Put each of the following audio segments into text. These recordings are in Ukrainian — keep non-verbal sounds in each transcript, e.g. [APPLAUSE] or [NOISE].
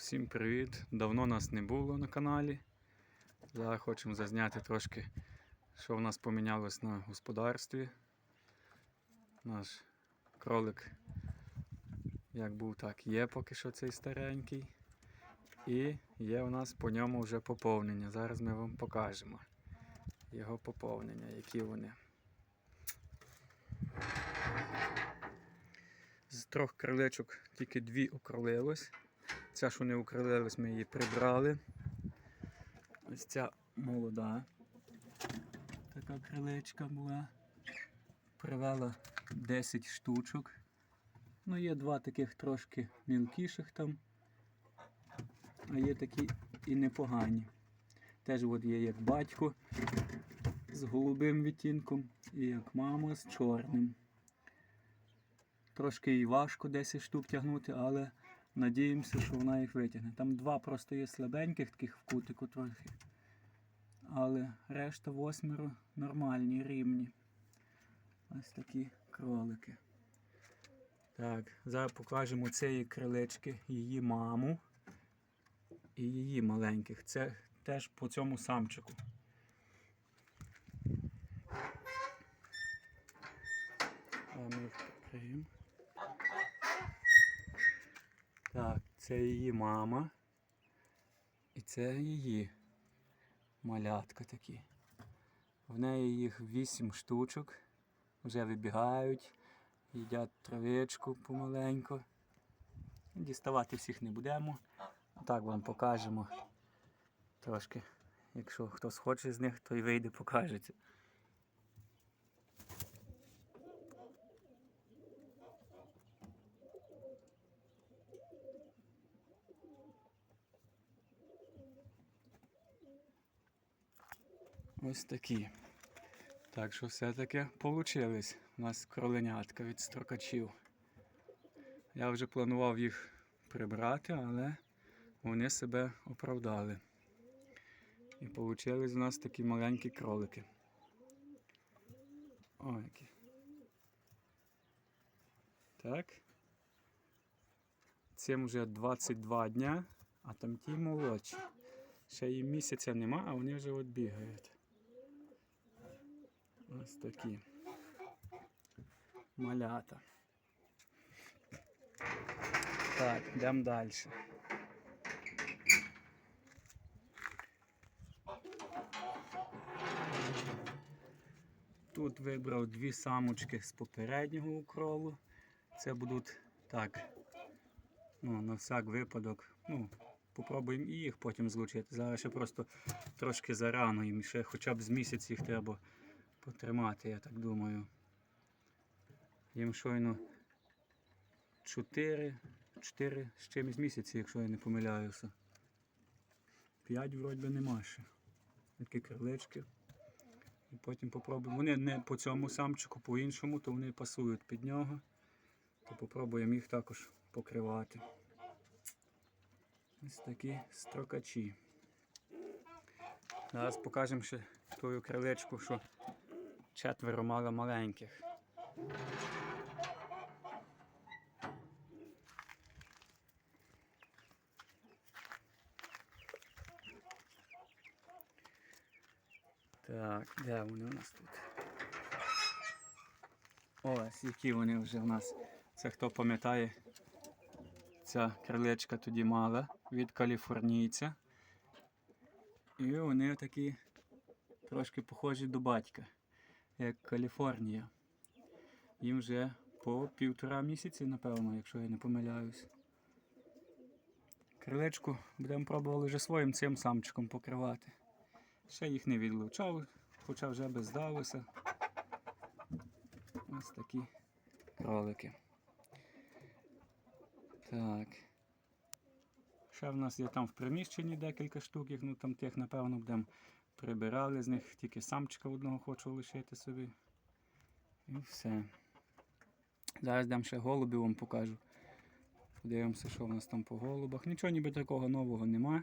Всім привіт! Давно нас не було на каналі. Зараз хочемо зазняти трошки, що в нас помінялось на господарстві. Наш кролик як був, так є поки що цей старенький. І є у нас по ньому вже поповнення. Зараз ми вам покажемо його поповнення, які вони. З трьох крилечок тільки дві окролилось. Ця, що не укрилилась, ми її прибрали. Ось ця молода. Така крилечка була. Привела 10 штучок. Ну, є два таких трошки мілкіших там. А є такі і непогані. Теж от є як батько з голубим відтінком і як мама з чорним. Трошки і важко 10 штук тягнути, але надіємося, що вона їх витягне. Там два просто є слабеньких, таких в кутику трохи. Але решта восьмеро нормальні, рівні. Ось такі кролики. Так, зараз покажемо цієї крилечки, її маму і її маленьких. Це теж по цьому самчику. А ми їх прикриємо. Так, це її мама. І це її малятка такі. В неї їх вісім штучок. Вже вибігають, їдять травичку помаленьку. Діставати всіх не будемо. Так вам покажемо трошки. Якщо хтось хоче з них, то й вийде, покажеться. Ось такі. Так що все-таки получились у нас кроленятка від строкачів. Я вже планував їх прибрати, але вони себе оправдали. І получились у нас такі маленькі кролики. О, які. Так. Цим вже 22 дня, а там ті молодші. Ще їм місяця нема, а вони вже от бігають. Ось такі. Малята. Так, йдемо далі. Тут вибрав дві самочки з попереднього укролу. Це будуть так. Ну, на всяк випадок. Ну, попробуємо і їх потім злучити. Зараз ще просто трошки зарано їм ще хоча б з місяць їх треба потримати, я так думаю. Їм щойно 4, 4 з чимось місяці, якщо я не помиляюся. 5 вроді нема ще. Такі крилечки. І потім попробуємо. Вони не по цьому самчику, по іншому, то вони пасують під нього. То попробуємо їх також покривати. Ось такі строкачі. Зараз покажемо ще тую крилечку, що четверо мало маленьких. Так, де вони у нас тут? Ось, які вони вже у нас. Це хто пам'ятає, ця крилечка тоді мала від каліфорнійця. І вони такі трошки похожі до батька, як Каліфорнія. Їм вже по півтора місяці, напевно, якщо я не помиляюсь. Крилечку будемо пробувати вже своїм цим самчиком покривати. Ще їх не відлучав, хоча вже би здалося. Ось такі кролики. Так. Ще в нас є там в приміщенні декілька штук, ну там тих, напевно, будемо прибирали з них, тільки самчика одного хочу лишити собі. І все. Зараз дам ще голубів вам покажу. Подивимося, що в нас там по голубах. Нічого ніби такого нового нема.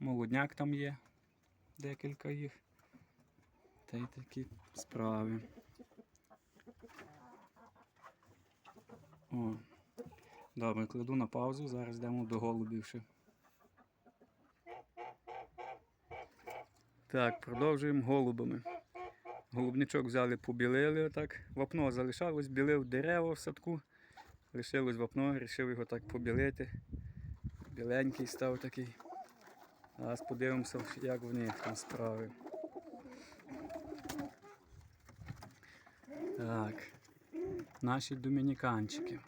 Молодняк там є, декілька їх. Та й такі справи. О. Добре, кладу на паузу, зараз йдемо до голубів ще. Так, продовжуємо голубами. Голубничок взяли, побілили отак. Вапно залишалось, білив дерева в садку. Лишилось вапно, вирішив його так побілити. Біленький став такий. Зараз подивимося, як в них там справи. Так. Наші домініканчики.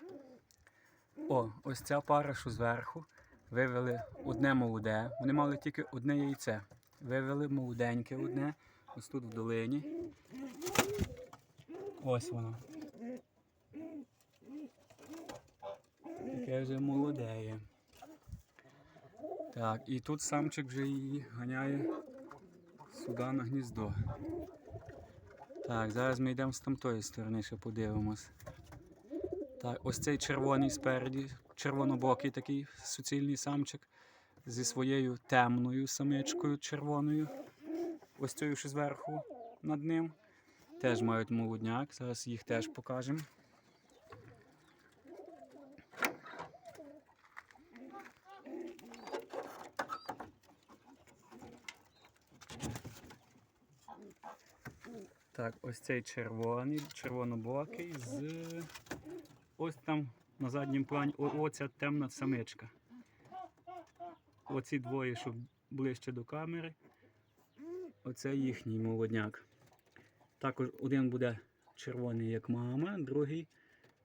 О, ось ця пара, що зверху. Вивели одне молоде. Вони мали тільки одне яйце. Вивели молоденьке одне. Ось тут в долині. Ось воно. Таке вже молодеє. Так, і тут самчик вже її ганяє сюди на гніздо. Так, зараз ми йдемо з тамтої сторони, ще подивимось. Так, ось цей червоний спереді, червонобокий такий суцільний самчик зі своєю темною самичкою червоною. Ось цією ще зверху над ним. Теж мають молодняк. Зараз їх теж покажемо. Так, ось цей червоний, червонобокий з ось там на задньому плані оця темна самичка. Оці двоє, що ближче до камери. Оце їхній молодняк. Також один буде червоний, як мама, другий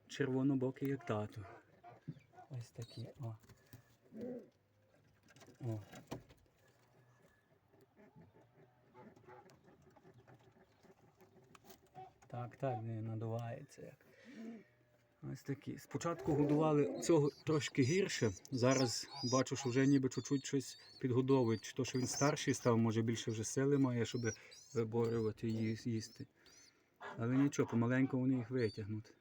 червонобокий, як тато. Ось такі. О. О. Так, так, не надувається як. Ось такі. Спочатку годували цього трошки гірше. Зараз бачу, що вже ніби чуть-чуть щось підгодовують. Чи то, що він старший став, може більше вже сили має, щоб виборювати і їсти. Але нічого, помаленьку вони їх витягнуть.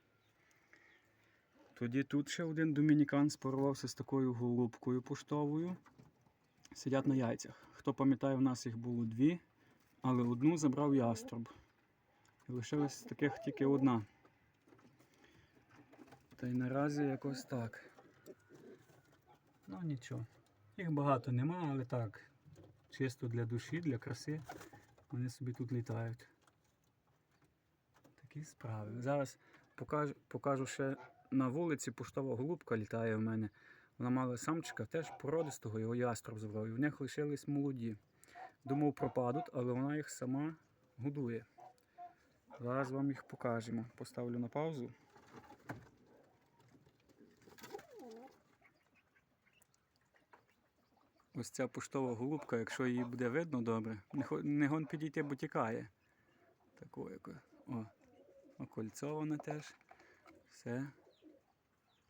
Тоді тут ще один домінікан спарувався з такою голубкою поштовою. Сидять на яйцях. Хто пам'ятає, в нас їх було дві, але одну забрав яструб. І лишилась таких тільки одна. Та й наразі якось так. Ну нічого. Їх багато нема, але так. Чисто для душі, для краси. Вони собі тут літають. Такі справи. Зараз покажу, покажу ще на вулиці поштова голубка літає в мене. Вона мала самчика, теж породистого, його яструб забрав. І в них лишились молоді. Думав, пропадуть, але вона їх сама годує. Зараз вам їх покажемо. Поставлю на паузу. Ось ця поштова голубка, якщо її буде видно добре, не, гон підійти, бо тікає. Таку яку. О, окольцована теж. Все.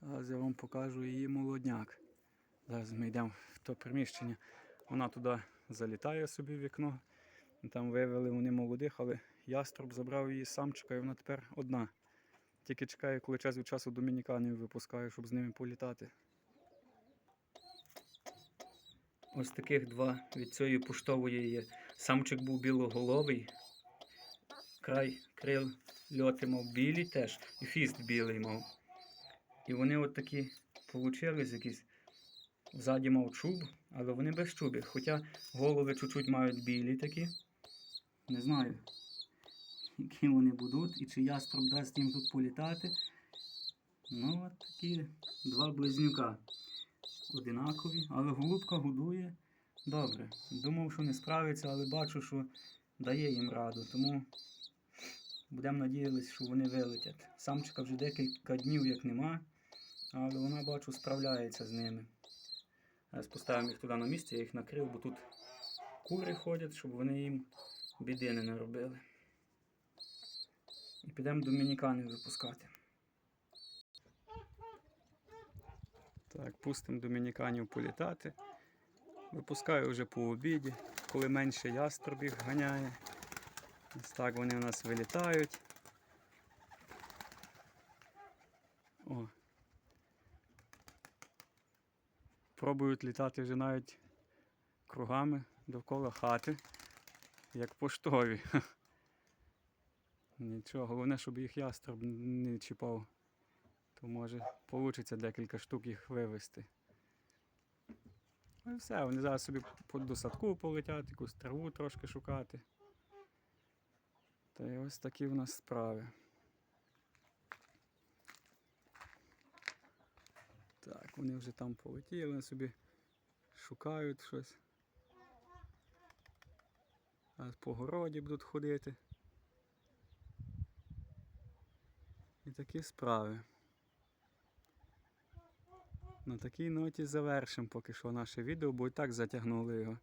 Зараз я вам покажу її молодняк. Зараз ми йдемо в то приміщення. Вона туди залітає собі в вікно. Там вивели вони молодих, але яструб забрав її самчика і вона тепер одна. Тільки чекає, коли час від часу домініканів випускає, щоб з ними політати. Ось таких два від цієї поштової є. Самчик був білоголовий. Край крил льоти мав білі теж, і фіст білий мав. І вони от такі получились якісь. Ззаді мав чуб, але вони без чубів. Хоча голови чуть-чуть мають білі такі. Не знаю, які вони будуть і чи яструб дасть їм тут політати. Ну, от такі два близнюка. Одинакові, але голубка годує добре. Думав, що не справиться, але бачу, що дає їм раду. Тому будемо надіятися, що вони вилетять. Самчика вже декілька днів як нема, але вона бачу справляється з ними. Зараз поставимо їх туди на місце, я їх накрив, бо тут кури ходять, щоб вони їм біди не наробили. І підемо домініканів випускати. Так, пустимо домініканів політати. Випускаю вже по обіді, коли менше яструбів ганяє. Ось так вони у нас вилітають. О. Пробують літати вже навіть кругами довкола хати, як поштові. [LAUGHS] Нічого, головне, щоб їх яструб не чіпав. То може вийде декілька штук їх вивезти. Ну і все, вони зараз собі до садку полетять, якусь траву трошки шукати. Та й ось такі в нас справи. Так, вони вже там полетіли, вони собі шукають щось. А по городі будуть ходити. І такі справи. На такій ноті завершимо поки що наше відео, бо і так затягнули його.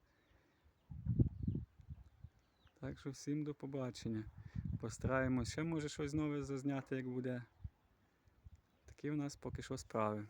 Так що всім до побачення. Постараємось ще може щось нове зазняти, як буде. Такі в нас поки що справи.